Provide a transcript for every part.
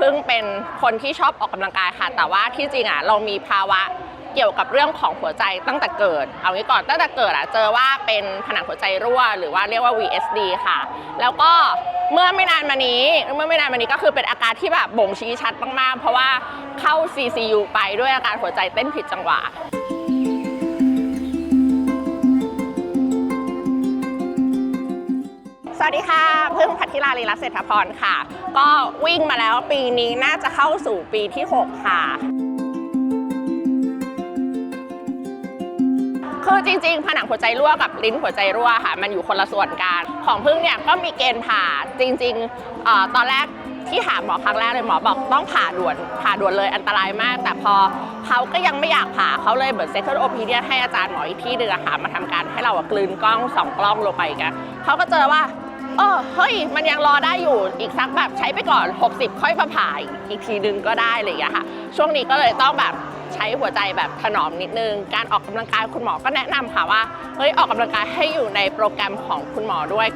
พิ่งเป็นคนที่ชอบออกกำลังกายค่ะ แต่ว่าที่จริงอะเรามีภาวะเกี่ยวกับเรื่องของหัวใจตั้งแต่เกิด เอางี้ก่อนตั้งแต่เกิดอะเจอว่าเป็นผนังหัวใจรั่ว หรือว่าเรียกว่า VSD ค่ะ แล้วก็เมื่อไม่นานมานี้เมื่อไม่นานมานี้ก็คือเป็นอาการที่แบบบ่งชี้ชัดมากๆ เพราะว่าเข้า CCU ไปด้วยอาการหัวใจเต้นผิดจังหวะ สวัสดีค่ะ พึ่งพัทธิลาลีรัตเศรษฐพรค่ะ ก็วิ่งมาแล้วปีนี้น่าจะเข้าสู่ปีที่ 6 ค่ะ คือจริงๆ ผนังหัวใจรั่วกับลิ้นหัวใจรั่วค่ะ มันอยู่คนละส่วนกัน ของพึ่งเนี่ยก็มีเกณฑ์ผ่าจริงๆออตอนแรกที่หาหมอครั้งแรกเลยหมอบอกต้องผ่าด่วนผ่าด่วนเลยอันตรายมาก แต่พอเขาก็ยังไม่อยากผ่าเขาเลยเหมือน second opinion ให้อาจารย์หมออีกที่หนึ่งอะค่ะมาทำการให้เรากลืนกล้องสองกล้องลงไปกันเขาก็เจอว่า เออเฮ้ย มันยังรอได้อยู่อีกสักแบบใช้ไปก่อน 60 ค่อยมาผ่าอีกทีนึงก็ได้อะไรอย่างเลยค่ะ ช่วงนี้ก็เลยต้องแบบใช้หัวใจแบบถนอมนิดนึง การออกกำลังกายคุณหมอก็แนะนำค่ะว่า เฮ้ยออกกำลังกายให้อยู่ในโปรแกรมของคุณหมอด้วย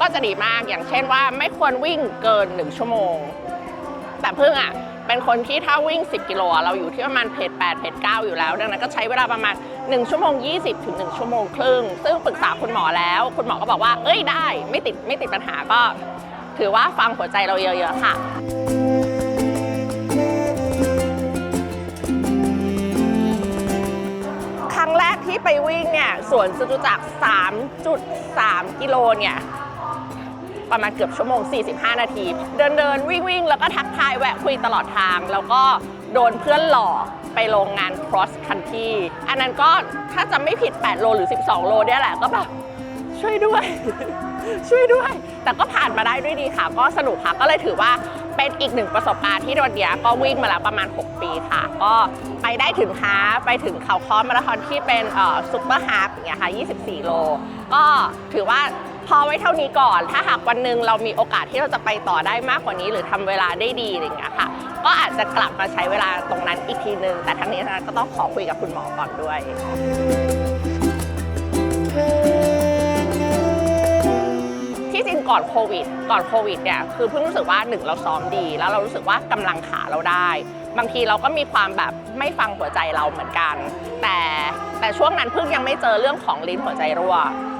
ก็จะดีมากอย่างเช่นว่าไม่ควรวิ่งเกิน 1 ชั่วโมง แต่เพิ่งอะ เป็นคนที่ถ้าวิ่ง 10 กิโลเราอยู่ที่ประมาณเพจ8เพจ9อยู่แล้ว ดังนั้นก็ใช้เวลาประมาณ 1 ชั่วโมง 20 ถึง 1 ชั่วโมงครึ่ง ซึ่งปรึกษาคุณหมอแล้ว คุณหมอก็บอกว่า เอ้ยได้ไม่ติดไม่ติดปัญหาก็ ถือว่าฟังหัวใจเราเยอะๆค่ะครั้งแรกที่ไปวิ่งเนี่ยสวนจตุจักร3.3 กิโลเนี่ย ประมาณเกือบชั่วโมง 45 นาที เดินเดินวิ่งวิ่งแล้วก็ทักทายแวะคุยตลอดทาง แล้วก็โดนเพื่อนหลอกไปโรงงาน cross country อันนั้นก็ถ้าจะไม่ผิด 8 โลหรือ 12 โลเนี่ยแหละก็แบบช่วยด้วย ช่วยด้วย แต่ก็ผ่านมาได้ด้วยดีค่ะ ก็สนุกค่ะ ก็เลยถือว่าเป็นอีกหนึ่งประสบการณ์ที่วันเดียก็วิ่งมาแล้วประมาณ 6 ปีค่ะ ก็ไปได้ถึงฮาไปถึงเขาค้อมาราธอนที่เป็นซุปเปอร์ฮาล์ฟอย่างเงี้ยค่ะ 24 โล ก็ถือว่า พอไว้เท่านี้ก่อน ถ้าหากวันหนึ่งเรามีโอกาสที่เราจะไปต่อได้มากกว่านี้ หรือทำเวลาได้ดีอะไรอย่างเงี้ยค่ะ ก็อาจจะกลับมาใช้เวลาตรงนั้นอีกทีนึง แต่ทั้งนี้ทั้งนั้นก็ต้องขอคุยกับคุณหมอก่อนด้วย ก่อนโควิด ก่อนโควิดเนี่ยคือเพิ่งรู้สึกว่าหนึ่งเราซ้อมดี แล้วเรารู้สึกว่ากำลังขาเราได้ บางทีเราก็มีความแบบไม่ฟังหัวใจเราเหมือนกัน แต่แต่ช่วงนั้นเพิ่งยังไม่เจอเรื่องของลิ้นหัวใจรั่ว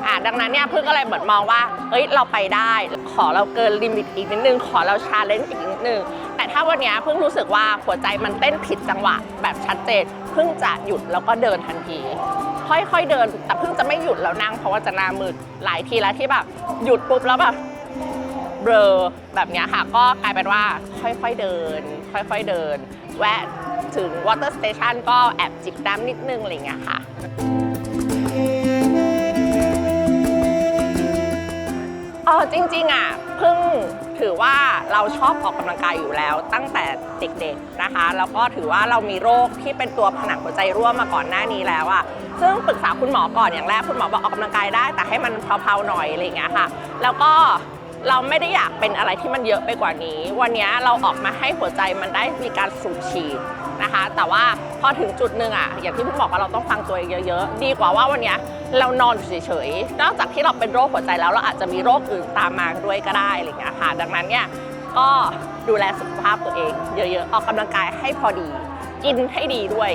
อ่าดังนั้นเนี่ยเพิ่งก็เลยเหมือนมองว่าเอ้ยเราไปได้ ขอเราเกินลิมิตอีกนิดนึงขอเราชาเลนจ์อีกนิดนึงแต่ถ้าวันนี้เพิ่งรู้สึกว่าหัวใจมันเต้นผิดจังหวะ ชัดเจนเพิ่งจะหยุดแล้วก็เดินทันที ค่อยๆเดินแต่เพิ่งจะไม่หยุดแล้วนั่งเพราะว่าจะหน้ามืดหลายทีแล้วที่แบบหยุดปุ๊บแล้วแบบเบลอแบบเนี้ยค่ะ ก็กลายเป็นว่าค่อยๆเดิน ค่อยๆเดิน แวะถึง water station ก็แอบจิบน้ำนิดนึงอะไรเงี้ยค่ะเออจริงๆอะเพิ่ง ถือว่าเราชอบออกกำลังกายอยู่แล้วตั้งแต่เด็กๆนะคะ แล้วก็ถือว่าเรามีโรคที่เป็นตัวผนังหัวใจรั่วมาก่อนหน้านี้แล้วอะซึ่งปรึกษาคุณหมอก่อนอย่างแรกคุณหมอบอกออกกำลังกายได้ แต่ให้มันเพลาๆหน่อยอะไรอย่างเงี้ยค่ะ แล้วก็ เราไม่ได้อยากเป็นอะไรที่มันเยอะไปกว่านี้ วันนี้เราออกมาให้หัวใจมันได้มีการสูบฉีดนะคะ แต่ว่าพอถึงจุดหนึ่งอะอย่างที่พิ่งบอกว่าเราต้องฟังตัวเองเยอะๆ ดีกว่าว่าวันนี้เรานอนอยู่เฉยๆ นอกจากที่เราเป็นโรคหัวใจแล้วเราอาจจะมีโรคอื่นตามมาด้วยก็ได้อะไรอย่างเงี้ยค่ะ ดังนั้นเนี่ยก็ดูแลสุขภาพตัวเอง เยอะๆ ออกกำลังกายให้พอดี กินให้ดีด้วย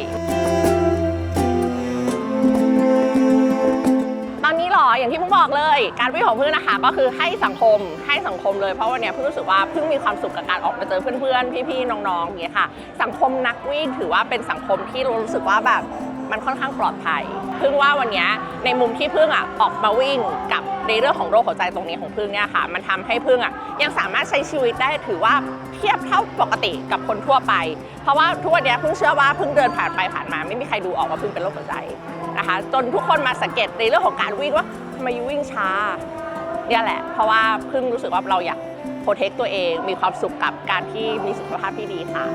อย่างที่เพิ่งบอกเลย การวิ่งของเพื่อนนะคะ ก็คือให้สังคมให้สังคมเลยเพราะวันนี้พิ่งรู้สึกว่าพิ่งมีความสุขกับการออกมาเจอเพื่อนๆพี่ๆน้องๆอย่างเงี้ยค่ะ สังคมนักวิ่งถือว่าเป็นสังคมที่รู้สึกว่าแบบมันค่อนข้างปลอดภัยพิ่งว่าวันนี้ในมุมที่พิ่งอะออกมาวิ่งกับในเรื่องของโรคหัวใจตรงนี้ของพิ่งเนี่ยค่ะ มันทำให้พิ่งอะยังสามารถใช้ชีวิตได้ถือว่าเทียบเท่าปกติกับคนทั่วไป เพราะว่าทุกวันนี้พิ่งเชื่อว่าพิ่งเดินผ่านไปผ่านมา ไม่มีใครดูออกว่าพิ่งเป็นโรคหัวใจ นะคะ จนทุกคนมาสังเกตในเรื่องของการวิ่งว่าทำไมยูวิ่งช้าเนี่ยแหละ เพราะว่าเพิ่งรู้สึกว่าเราอยากโปรเทคตัวเองมีความสุขกับการที่มีสุขภาพที่ดีค่ะ